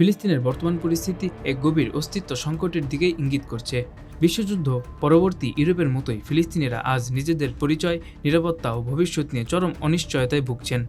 ফিলিস্তিনের বর্তমান পরিস্থিতি এক গভীর অস্তিত্ব সংকটের দিকেই ইঙ্গিত করছে। বিশ্বযুদ্ধ পরবর্তী ইউরোপের মতোই ফিলিস্তিনিরা আজ নিজেদের পরিচয়, নিরাপত্তা ও ভবিষ্যৎ নিয়ে চরম অনিশ্চয়তায় ভুগছেন।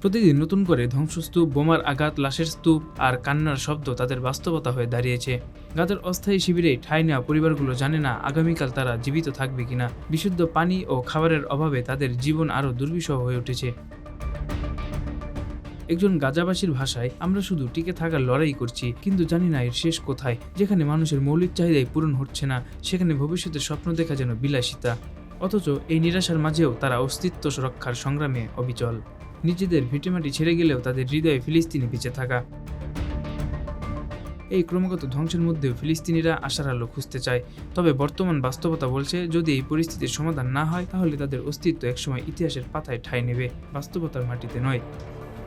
প্রতিদিন নতুন করে ধ্বংসস্তূপ, বোমার আঘাত, লাশের স্তূপ আর কান্নার শব্দ তাদের বাস্তবতা হয়ে দাঁড়িয়েছে। গাজার অস্থায়ী শিবিরে ঠাঁই নেওয়া পরিবারগুলো জানে না আগামীকাল তারা জীবিত থাকবে কিনা। বিশুদ্ধ পানি ও খাবারের অভাবে তাদের জীবন আরও দুর্বিষহ হয়ে উঠেছে। একজন গাজাবাসীর ভাষায়, আমরা শুধু টিকে থাকার লড়াই করছি, কিন্তু জানি না এর শেষ কোথায়। যেখানে মানুষের মৌলিক চাহিদাই পূরণ হচ্ছে না, সেখানে ভবিষ্যতের স্বপ্ন দেখা যেন বিলাসিতা। অথচ এই নিরাশার মাঝেও তারা অস্তিত্ব সুরক্ষার সংগ্রামে অবিচল। নিজেদের ভিটেমাটি ছেড়ে গেলেও তাদের হৃদয়ে ফিলিস্তিনি বেঁচে থাকা। এই ক্রমাগত ধ্বংসের মধ্যেও ফিলিস্তিনিরা আশার আলো খুঁজতে চায়। তবে বর্তমান বাস্তবতা বলছে, যদি এই পরিস্থিতির সমাধান না হয়, তাহলে তাদের অস্তিত্ব একসময় ইতিহাসের পাতায় ঠাঁই নেবে। বাস্তবতার মাটিতে নয়।